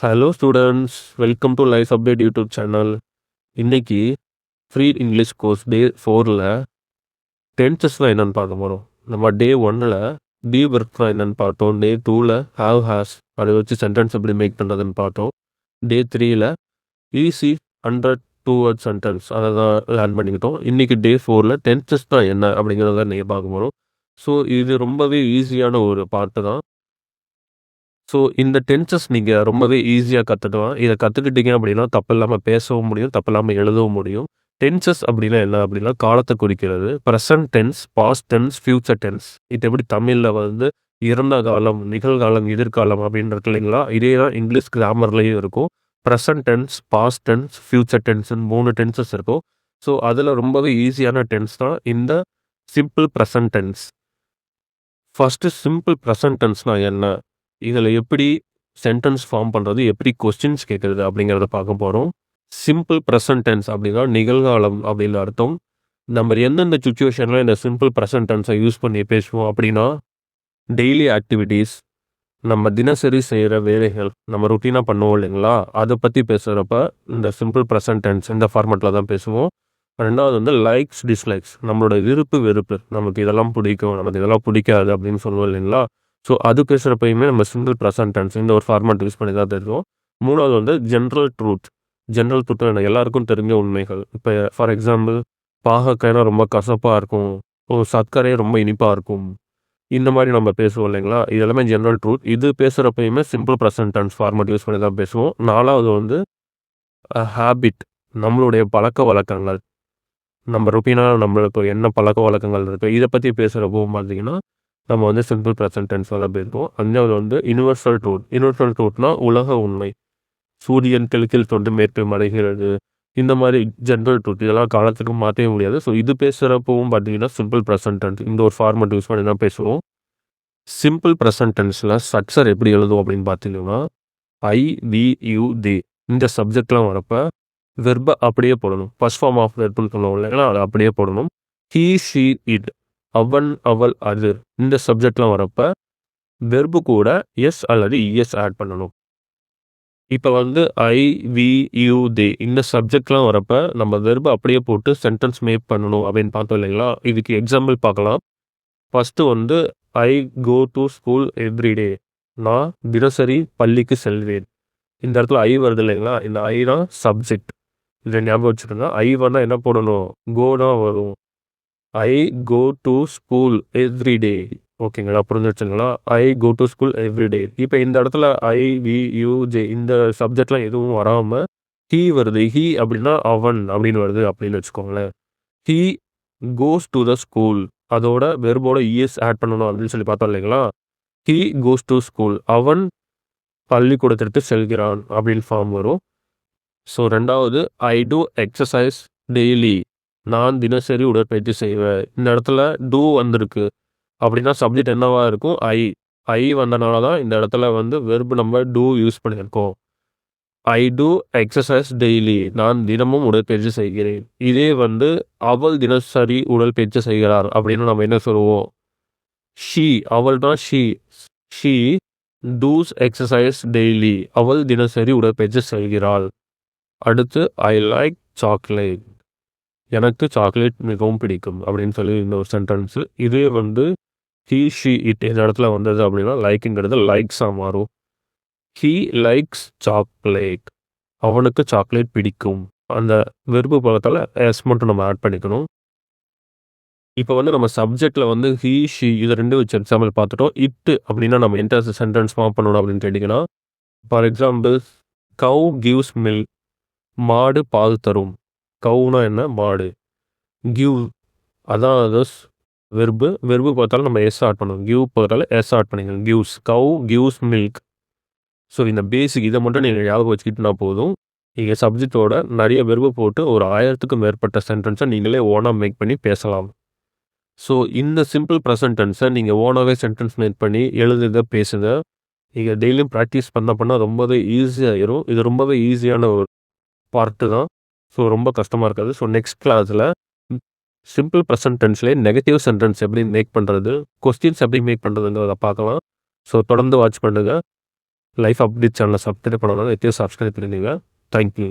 Hello students welcome to life update YouTube channel இன்றைக்கி free English course day ஃபோரில் டென்சஸ்லாம் என்னென்னு பார்க்க போகிறோம் நம்ம டே ஒன்னில் டி ஒர்க்லாம் என்னென்னு பார்த்தோம். டே டூவில் ஹாவ் ஹாஸ் அதை வச்சு சென்டென்ஸ் எப்படி மேக் பண்ணுறதுன்னு பார்த்தோம். டே த்ரீயில் easy hundred two word sentence அதை தான் லேர்ன் பண்ணிக்கிட்டோம். இன்றைக்கி டே ஃபோரில் டென்சஸ் தான் என்ன அப்படிங்கிறத நீங்கள் பார்க்க போகிறோம் ஸோ இது ரொம்பவே ஈஸியான ஒரு பாட்டு தான். ஸோ இந்த டென்சஸ் நீங்கள் ரொம்பவே ஈஸியாக கற்றுக்கலாம் இதை கற்றுக்கிட்டீங்க அப்படின்னா தப்பு இல்லாமல் பேசவும் முடியும் தப்பு இல்லாமல் எழுதவும் முடியும். டென்சஸ் அப்படின்னா என்ன அப்படின்னா காலத்தை குறிக்கிறது. Present tense past tense future tense இது எப்படி தமிழில் வந்து இறந்த காலம் நிகழ்காலம் எதிர்காலம் அப்படின்னு இருக்கு இல்லைங்களா? இதே தான் இங்கிலீஷ் கிராமர்லேயும் இருக்கும். Present tense past tense future டென்ஸ்னு மூணு டென்சஸ் இருக்கும். ஸோ அதில் ரொம்பவே ஈஸியான டென்ஸ் தான் இந்த simple present tense first simple present டென்ஸ்னால் என்ன? இதில் எப்படி சென்டென்ஸ் ஃபார்ம் பண்ணுறது எப்படி கொஸ்டின்ஸ் கேட்குறது அப்படிங்கிறத பார்க்க போகிறோம் சிம்பிள் ப்ரெசன்ட் டென்ஸ் அப்படின்னா நிகழ்காலம் அப்படின்னு அர்த்தம். நம்ம எந்தெந்த சுச்சுவேஷனில் இந்த சிம்பிள் ப்ரெசன்ட் டென்ஸை யூஸ் பண்ணி பேசுவோம் அப்படின்னா டெய்லி ஆக்டிவிட்டீஸ் நம்ம தினசரி செய்கிற வேலைகள் நம்ம ருட்டீனாக பண்ணுவோம் இல்லைங்களா? அதை பற்றி பேசுகிறப்ப இந்த சிம்பிள் ப்ரெசன்ட் டென்ஸ் இந்த ஃபார்மெட்டில் தான் பேசுவோம். ரெண்டாவது வந்து லைக்ஸ் டிஸ்லைக்ஸ் நம்மளோட விருப்பு வெறுப்பு. நமக்கு இதெல்லாம் பிடிக்கும் நமக்கு இதெல்லாம் பிடிக்காது அப்படின்னு சொல்லுவோம் இல்லைங்களா? ஸோ அது பேசுகிறப்பையுமே நம்ம சிங்கிள் ப்ரெசன்ட் டென்ஸ் இந்த ஒரு ஃபார்மேட் யூஸ் பண்ணி தான் தெரியும் மூணாவது வந்து ஜென்ரல் ட்ரூத் ஜென்ரல் ட்ரூத் என்ன? எல்லாருக்கும் தெரிஞ்ச உண்மைகள். இப்போ ஃபார் எக்ஸாம்பிள் பாகக்காய்னா ரொம்ப கசப்பாக இருக்கும். ஒரு சர்க்கரையே ரொம்ப இனிப்பாக இருக்கும். இந்த மாதிரி நம்ம பேசுவோம் இல்லைங்களா? இது எல்லாமே ஜென்ரல் ட்ரூத் இது பேசுகிறப்பையுமே simple present tense format use பண்ணி தான் பேசுவோம். நாலாவது வந்து ஹேபிட் நம்மளுடைய பழக்க வழக்கங்கள். நம்ம ருப்பீனாக நம்மளுக்கு என்ன பழக்க வழக்கங்கள் இருக்குது இதை பற்றி பேசுகிறப்போ பார்த்தீங்கன்னா நம்ம வந்து சிம்பிள் ப்ரெசன்ட் டென்ஸால் பேசுவோம் அஞ்சாவது வந்து யூனிவர்சல் ட்ரூத் யூனிவர்சல் ட்ரூத்னா உலக உண்மை. சூரியன் கிழக்கில் தொண்டு மேற்கு மறைகிறது இந்த மாதிரி ஜென்ரல் ட்ரூத் இதெல்லாம் காலத்துக்கு மாற்றவே முடியாது. ஸோ இது பேசுகிறப்பவும் பார்த்தீங்கன்னா சிம்பிள் ப்ரெசன்ட் டென்ஸ் இந்த ஒரு ஃபார்மெட் யூஸ் பண்ணி தான் பேசுவோம். சிம்பிள் ப்ரெசன்ட் டென்ஸில் ஸ்ட்ரக்சர் எப்படி எழுதும் அப்படின்னு பார்த்தீங்கன்னா ஐ வி யூ தி இந்த சப்ஜெக்ட்லாம் வரப்போ வெர்பை அப்படியே போடணும். ஃபர்ஸ்ட் ஃபார்ம் ஆஃப் வெர்புன்னு சொல்லுவோம் இல்லைன்னா அதை அப்படியே போடணும். ஹீ ஷீ இட் அவன் அவள் அது. இந்த சப்ஜெக்ட்லாம் வரப்ப வெர்பு கூட எஸ் அல்லது இஎஸ் ஆட் பண்ணணும். இப்போ வந்து ஐ வி யூ தே இந்த சப்ஜெக்ட்லாம் வரப்ப நம்ம வெர்பு அப்படியே போட்டு சென்டென்ஸ் மேக் பண்ணணும் அப்படின்னு பார்த்தோம் இல்லைங்களா? இதுக்கு எக்ஸாம்பிள் பார்க்கலாம். ஃபஸ்ட்டு வந்து I go to school every day நான் தினசரி பள்ளிக்கு செல்வேன். இந்த இடத்துல ஐ வருது இல்லைங்களா? இந்த ஐ தான் சப்ஜெக்ட் இதை ஞாபகம் வச்சுக்கோங்க. ஐ வந்தால் என்ன போடணும்? கோ தான் வரும். I go to school every day ஓகேங்களா? புரிஞ்சிருச்சுங்களா? I go to school every day இப்போ இந்த இடத்துல ஐ வி யூ ஜே இந்த சப்ஜெக்ட்லாம் எதுவும் வராமல் ஹீ வருது. ஹீ அப்படின்னா அவன் அப்படின்னு வருது அப்படின்னு வச்சுக்கோங்களேன். He goes to the school அதோட வெறுபோட இஎஸ் ஆட் பண்ணணும் அப்படின்னு சொல்லி பார்த்தோம் இல்லைங்களா? ஹீ கோஸ் டு ஸ்கூல் அவன் பள்ளிக்கூடத்திற்கு செல்கிறான் அப்படின்னு ஃபார்ம் வரும். ஸோ ரெண்டாவது ஐ டூ எக்ஸசைஸ் டெய்லி நான் தினசரி உடற்பயிற்சி செய்வேன். இந்த இடத்துல டூ வந்திருக்கு. அப்படின்னா சப்ஜெக்ட் என்னவாக இருக்கும்? ஐ ஐ வந்தனால தான் இந்த இடத்துல வந்து வெறுப்பு நம்ம டூ யூஸ் பண்ணியிருக்கோம். ஐ டூ எக்ஸசைஸ் டெய்லி நான் தினமும் உடற்பயிற்சி செய்கிறேன். இதே வந்து அவள் தினசரி உடற்பயிற்சி செய்கிறார் அப்படின்னு நம்ம என்ன சொல்லுவோம்? ஷீ அவள் தான் she she does exercise daily அவள் தினசரி உடற்பயிற்சி செய்கிறாள். அடுத்து ஐ லைக் சாக்லேட் எனக்கு சாக்லேட் மிகவும் பிடிக்கும் அப்படின்னு சொல்லி இந்த ஒரு சென்டென்ஸு இதே வந்து ஹீ ஷீ இட் இந்த இடத்துல வந்தது அப்படின்னா லைக்குங்கிறது லைக்ஸாக மாறும். ஹீ லைக்ஸ் சாக்லேட் அவனுக்கு சாக்லேட் பிடிக்கும். அந்த வெறுப்பு பழத்தால் எஸ் மட்டும் நம்ம ஆட் பண்ணிக்கணும். இப்போ வந்து நம்ம சப்ஜெக்டில் வந்து ஹீ ஷீ இதை ரெண்டு வச்சு எக்ஸாம்பிள் பார்த்துட்டோம். இட்டு அப்படின்னா நம்ம எந்த சென்டென்ஸ் ஃபார்ம் பண்ணணும் அப்படின்னு கேட்டிங்கன்னா for example cow gives milk மாடு பால் தரும். கவுனா என்ன? மாடு. கிவ். அதான் அது வெர்பு. வெர்பு பார்த்தாலும் நம்ம எஸ் ஆட் பண்ணுவோம். கிவ் பார்த்தாலும் எஸ் ஆட் பண்ணிக்கணும். Gives. Cow gives milk. So இந்த பேசிக் இதை மட்டும் நீங்கள் ஞாபகம் வச்சுக்கிட்டுனா போதும். நீங்கள் சப்ஜெக்டோட நிறைய வெர்பு போட்டு ஒரு ஆயிரத்துக்கும் மேற்பட்ட சென்டென்ஸை நீங்களே ஓனாக மேக் பண்ணி பேசலாம். ஸோ இந்த சிம்பிள் ப்ரெசன்டென்ஸை நீங்கள் ஓனாகவே சென்டென்ஸ் மேக் பண்ணி எழுதுத பேசுத நீங்கள் டெய்லியும் ப்ராக்டிஸ் பண்ண பண்ணால் ரொம்பவே ஈஸியாகிடும் இது ரொம்பவே ஈஸியான ஒரு பார்ட்டு தான். ஸோ ரொம்ப கஷ்டமாக இருக்காது. ஸோ நெக்ஸ்ட் கிளாஸில் சிம்பிள் ப்ரெசன்ட் டென்ஸ்லேயே நெகட்டிவ் சென்டென்ஸ் எப்படி மேக் பண்ணுறது கொஸ்டின்ஸ் எப்படி மேக் பண்ணுறதுங்கிறத பார்க்கலாம். ஸோ தொடர்ந்து வாட்ச் பண்ணுங்கள் லைஃப் அப்டேட் சேனலை சப்ஸ்கிரைப் பண்ணணும் எத்தையும் சப்ஸ்கிரைப் பண்ணிடுங்க தேங்க்யூ